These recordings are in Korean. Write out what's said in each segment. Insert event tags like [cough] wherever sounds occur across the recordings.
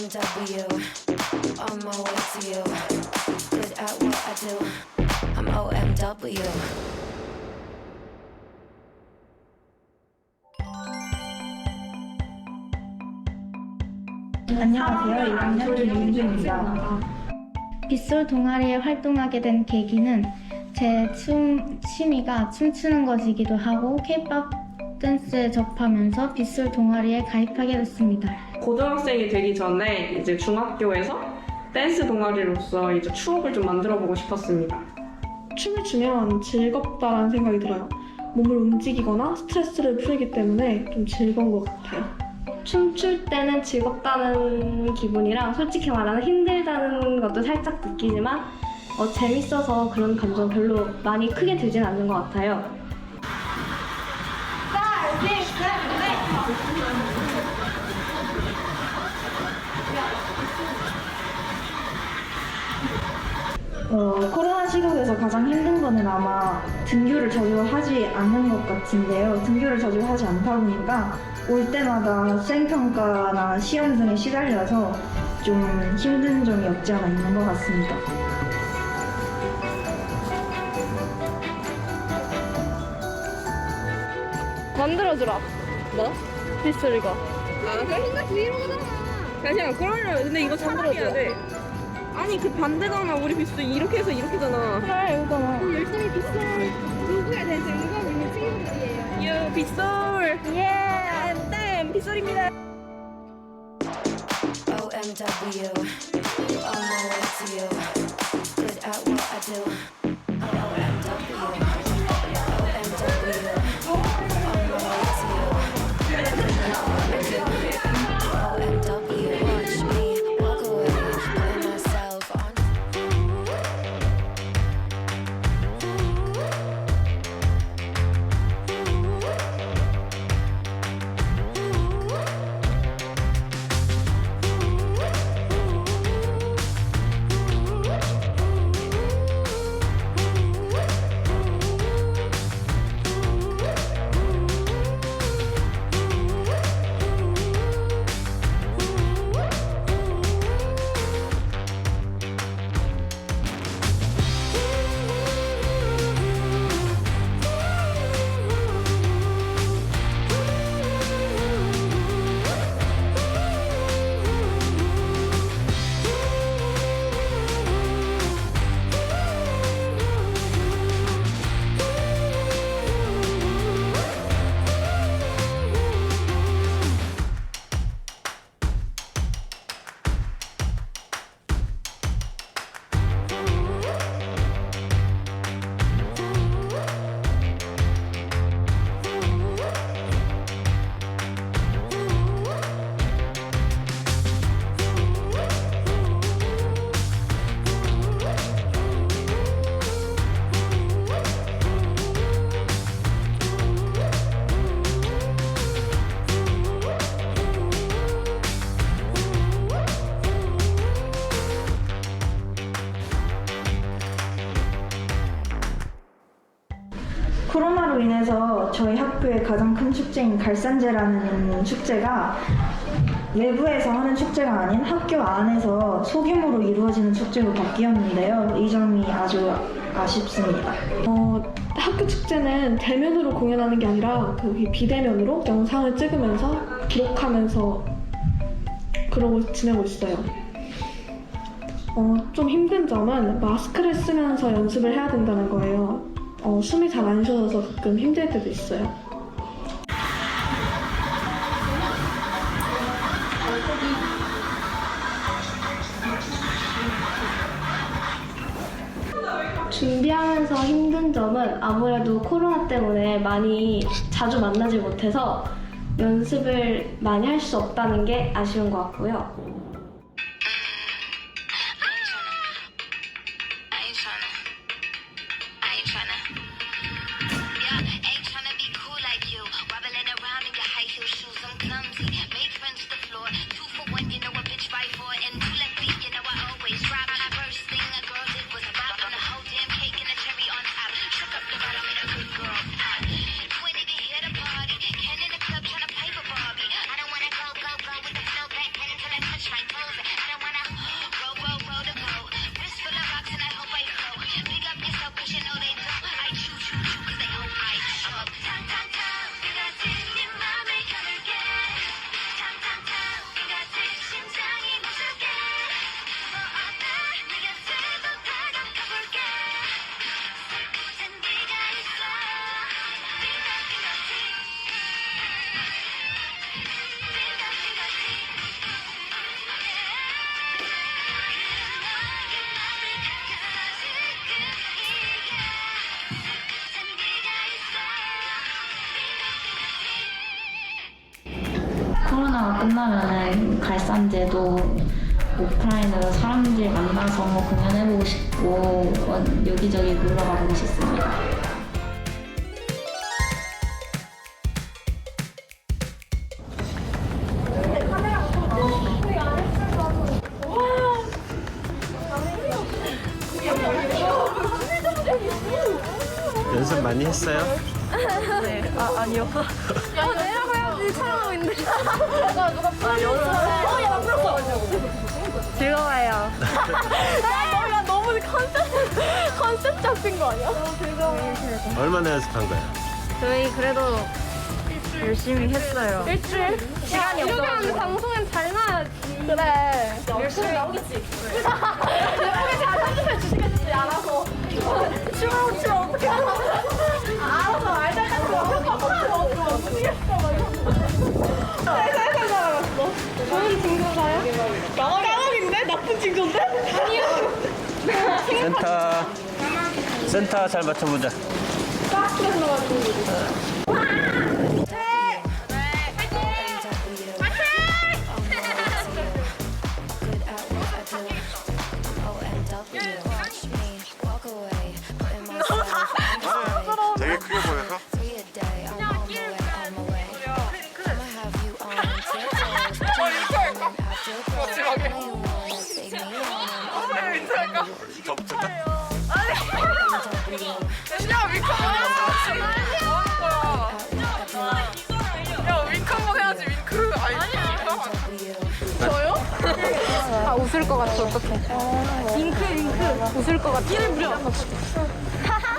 OMW, on my way to you. Good at what I do. I'm OMW. 안녕하세요. 1학년 김민주입니다. 빗솔 동아리에 활동하게 된 계기는 제 춤 취미가 춤추는 것이기도 하고 케이팝 댄스에 접하면서 빗솔 동아리에 가입하게 됐습니다. 고등학생이 되기 전에 이제 중학교에서 댄스 동아리로서 이제 추억을 좀 만들어 보고 싶었습니다. 춤을 추면 즐겁다라는 생각이 들어요. 몸을 움직이거나 스트레스를 풀기 때문에 좀 즐거운 것 같아요. 춤출 때는 즐겁다는 기분이랑 솔직히 말하면 힘들다는 것도 살짝 느끼지만 어, 재밌어서 그런 감정 별로 많이 크게 들진 않는 것 같아요. 어, 코로나 시국에서 가장 힘든 거는 아마 등교를 자주 하지 않는 것 같은데요. 등교를 자주 하지 않다 보니까 올 때마다 수행평가나 시험 등에 시달려서 좀 힘든 점이 없지 않아 있는 것 같습니다. 만들어주라. 뭐? 이거. 아? 생각 브이로그잖아. 잠시만, 그러면 근데 이거 참고해야 돼. 아니, 그 반대잖아. 우리 비스 이렇게 해서 이렇게잖아. 그래, 이거잖아. 열심히 빗솔 누구에 대해서 응원 있는 친구들이에요. 유, 빗솔. 예! 땡! 빗솔입니다. OMW, on my way to you. Good at what I do. 인해서 저희 학교의 가장 큰 축제인 갈산제라는 축제가 외부에서 하는 축제가 아닌 학교 안에서 소규모로 이루어지는 축제로 바뀌었는데요. 이 점이 아주 아쉽습니다. 어, 학교 축제는 대면으로 공연하는 게 아니라 그 비대면으로 영상을 찍으면서 기록하면서 그러고 지내고 있어요. 어, 좀 힘든 점은 마스크를 쓰면서 연습을 해야 된다는 거예요. 어, 숨이 잘 안 쉬어져서 가끔 힘들 때도 있어요. 준비하면서 힘든 점은 아무래도 코로나 때문에 많이 자주 만나지 못해서 연습을 많이 할 수 없다는 게 아쉬운 것 같고요. 끝나면은 갈산제도 오프라인으로 사람들 만나서 공연해보고 싶고 어, 여기저기 놀러 가보고 싶습니다. 연습 많이 했어요? 내려가야지 촬영하고 있는데. 누가 누가 아 연습. 어야 나 풀었어. 즐거워요. 아 몰라 너무 컨셉 컨셉 잡힌 거 아니야? 즐거워요. 얼마나 연습한 거야? 저희 그래도 열심히 했어요. 일주일? 시간이 없어. 이렇게 하면 방송엔 잘 나야지. 그래. 열심히 나오겠지. [laughs] 예쁘게 잘 편집해 주시겠지, 알아서. 춤을 추면 어떻게? 좋은 친구가요? 까먹인데? 나쁜 친구인데? 아니요. 센터 센터 잘 맞춰보자 Good 아 웃을 것 같아 어떡해. 윙크 윙크. 웃을 것 같아. 끼를 부려.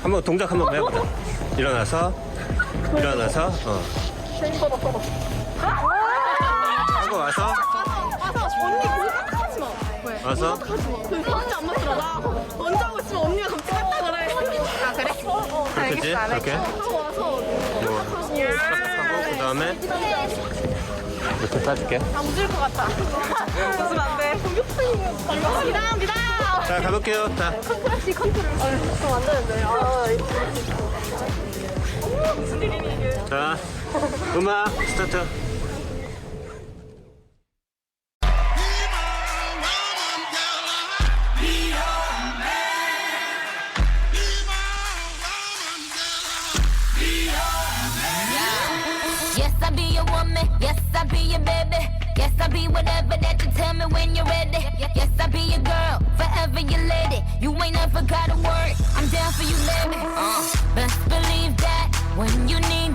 한번 동작 한번 해보자 일어나서 일어나서 어. 하고 와서. 언니 그거 하지 마. 와서. 그거 언니 안 맞더라. 나 먼저 하고 있으면 언니가 갑자기 했다 그래. 아 그래? 그렇지 이렇게? 하고 와서 뭐 하고. 그 다음에 이렇게 따줄게. 아 웃을 것 같다. 웃으면 안 돼? 공격적인 미담 미담 자 가볼게요. 자. 컨트롤 컨트롤. 그럼 안 되는데. 아 무슨 일이니 이게 자, 음악 스타트. Be whatever that you tell me when you're ready. Yes, I'll be your girl, forever your lady. You ain't never gotta worry. I'm down for you, baby. Uh, best believe that when you need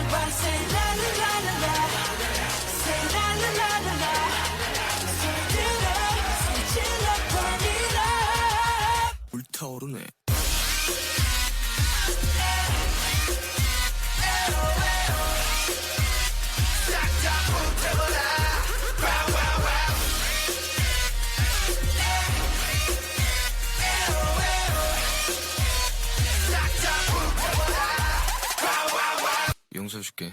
Everybody say la la la la la. Say la la la 용서해줄게